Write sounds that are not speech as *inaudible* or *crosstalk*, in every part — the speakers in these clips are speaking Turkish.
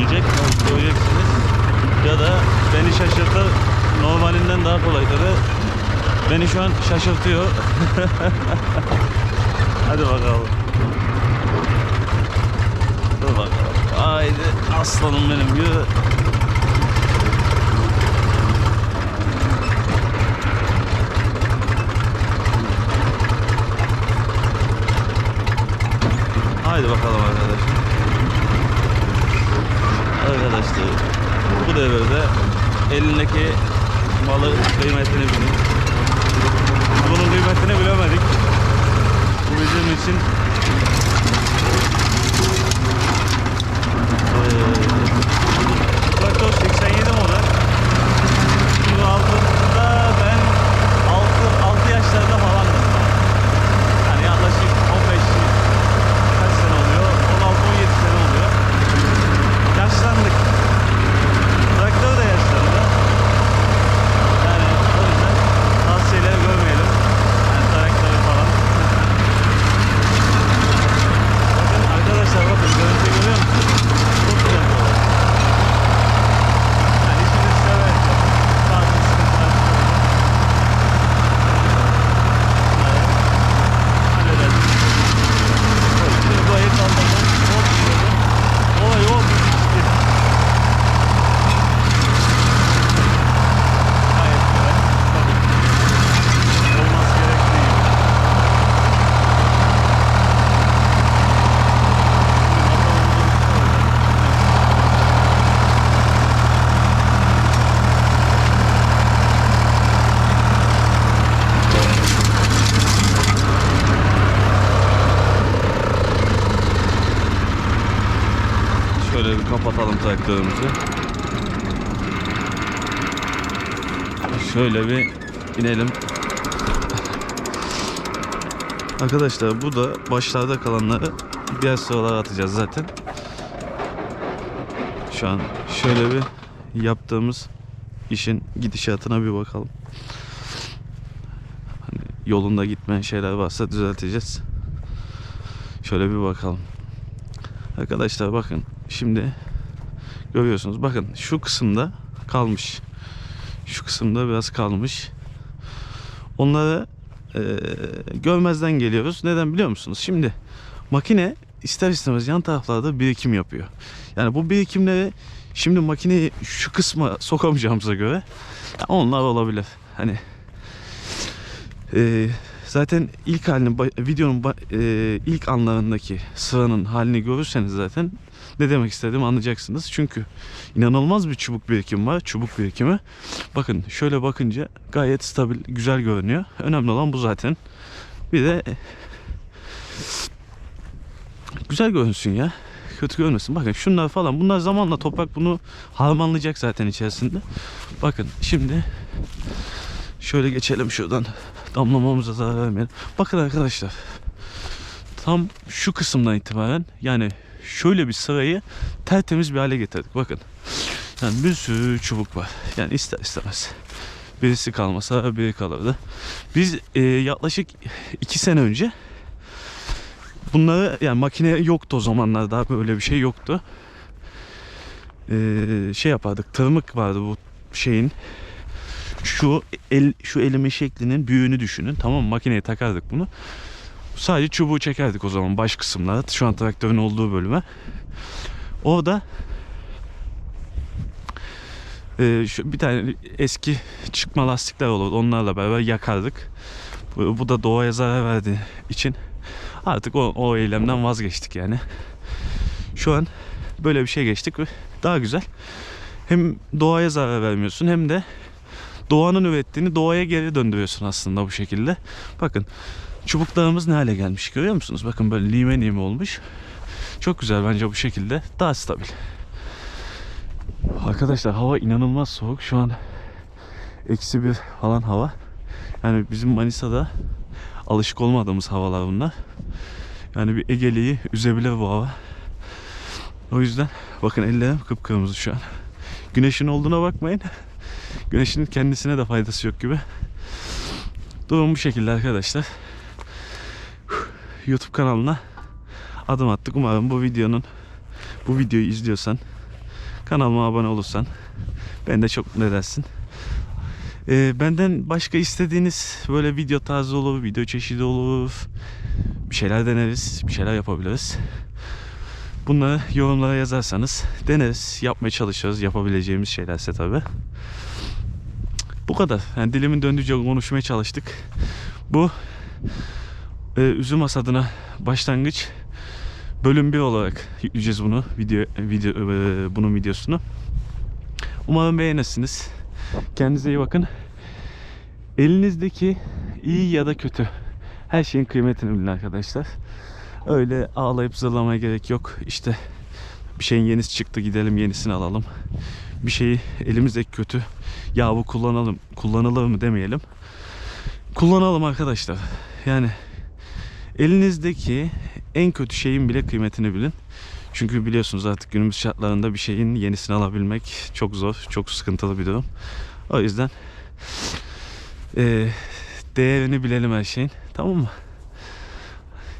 gelecek, göreceksiniz. Ya da beni şaşırtır, normalinden daha kolay tabi. Beni şu an şaşırtıyor. *laughs* Hadi bakalım. Dur bakalım. Haydi aslanım benim yürü. Haydi bakalım arkadaşlar. Arkadaşlar bu devirde elindeki malı kıymetini bilin. Bunun kıymetini bilemedik. Bu bizim için Eee, Traktör 87 model. Şimdi altında ben 6, 6 yaşlarında falandım. Yani yaklaşık 15 kaç sene oluyor? 16-17 sene oluyor. Yaşlandık. Traktör de yaşlandı. Yani o yüzden tavsiyeleri görmeyelim. Yani traktörü falan. bakın arkadaşlar bakın görüntüyü görüyor musunuz? Çok güzel bir olay. Yani işiniz sever. Bazı sıkıntılar çıkabilir. Bunları hallederiz. Şimdi bu ayı kaldırdım. Hop diyorum. Olay hop gitti. Gayet güzel. Tabii. Olması gerektiği gibi. Şöyle bir kapatalım traktörümüzü. Şöyle bir inelim. Arkadaşlar bu da başlarda kalanları diğer sıralara atacağız zaten. Şu an şöyle bir yaptığımız işin gidişatına bir bakalım. Hani yolunda gitmeyen şeyler varsa düzelteceğiz. Şöyle bir bakalım. Arkadaşlar bakın şimdi görüyorsunuz. Bakın şu kısımda kalmış. Şu kısımda biraz kalmış. Onları eee, görmezden geliyoruz. Neden biliyor musunuz? Şimdi makine ister istemez yan taraflarda birikim yapıyor. Yani bu birikimleri şimdi makineyi şu kısma sokamayacağımıza göre onlar olabilir. Hani eee, zaten ilk halini videonun eee, ilk anlarındaki sıranın halini görürseniz zaten ne demek istediğimi anlayacaksınız. Çünkü inanılmaz bir çubuk birikimi var. Çubuk birikimi. Bakın şöyle bakınca gayet stabil, güzel görünüyor. Önemli olan bu zaten. Bir de güzel görünsün ya. Kötü görmesin. Bakın şunlar falan. Bunlar zamanla toprak bunu harmanlayacak zaten içerisinde. Bakın şimdi şöyle geçelim şuradan. Damlamamıza zarar vermeyelim. Bakın arkadaşlar. Tam şu kısımdan itibaren yani şöyle bir sırayı tertemiz bir hale getirdik. Bakın. Yani bir sürü çubuk var. Yani ister istemez. Birisi kalmasa biri kalırdı. Biz e, yaklaşık iki sene önce bunları yani makine yoktu o zamanlar daha böyle bir şey yoktu. E, şey yapardık tırmık vardı bu şeyin şu el şu elime şeklinin büyüğünü düşünün. Tamam mı? makineye takardık bunu. Sadece çubuğu çekerdik o zaman baş kısımlara şu an traktörün olduğu bölüme. Orada e, şu bir tane eski çıkma lastikler olurdu. Onlarla beraber yakardık. Bu, bu da doğaya zarar verdiği için artık o, o eylemden vazgeçtik yani. Şu an böyle bir şey geçtik. Ve daha güzel. Hem doğaya zarar vermiyorsun hem de doğanın ürettiğini doğaya geri döndürüyorsun aslında bu şekilde. Bakın çubuklarımız ne hale gelmiş görüyor musunuz? Bakın böyle lime lime olmuş. Çok güzel bence bu şekilde. Daha stabil. Arkadaşlar hava inanılmaz soğuk. Şu an eksi bir falan hava. Yani bizim Manisa'da alışık olmadığımız havalar bunlar. Yani bir Egeli'yi üzebilir bu hava. O yüzden bakın ellerim kıpkırmızı şu an. Güneşin olduğuna bakmayın. Güneşin kendisine de faydası yok gibi. Durum bu şekilde arkadaşlar. YouTube kanalına adım attık. Umarım bu videonun bu videoyu izliyorsan kanalıma abone olursan ben de çok mutlu edersin. Ee, benden başka istediğiniz böyle video tarzı olur, video çeşidi olur. Bir şeyler deneriz, bir şeyler yapabiliriz. Bunları yorumlara yazarsanız deneriz, yapmaya çalışırız. Yapabileceğimiz şeylerse tabii. Bu kadar. Yani dilimin döndüğünce konuşmaya çalıştık. Bu e, üzüm hasadına başlangıç bölüm 1 olarak yükleyeceğiz bunu video video e, bunun videosunu. Umarım beğenirsiniz. Kendinize iyi bakın. Elinizdeki iyi ya da kötü her şeyin kıymetini bilin arkadaşlar. Öyle ağlayıp zırlamaya gerek yok. İşte bir şeyin yenisi çıktı gidelim yenisini alalım. Bir şeyi elimizdeki kötü ya bu kullanalım kullanılır mı demeyelim. Kullanalım arkadaşlar. Yani elinizdeki en kötü şeyin bile kıymetini bilin. Çünkü biliyorsunuz artık günümüz şartlarında bir şeyin yenisini alabilmek çok zor, çok sıkıntılı bir durum. O yüzden eee, değerini bilelim her şeyin. Tamam mı?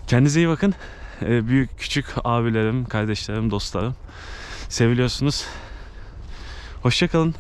Kendinize iyi bakın. Eee, büyük küçük abilerim, kardeşlerim, dostlarım. Seviliyorsunuz. Hoşçakalın.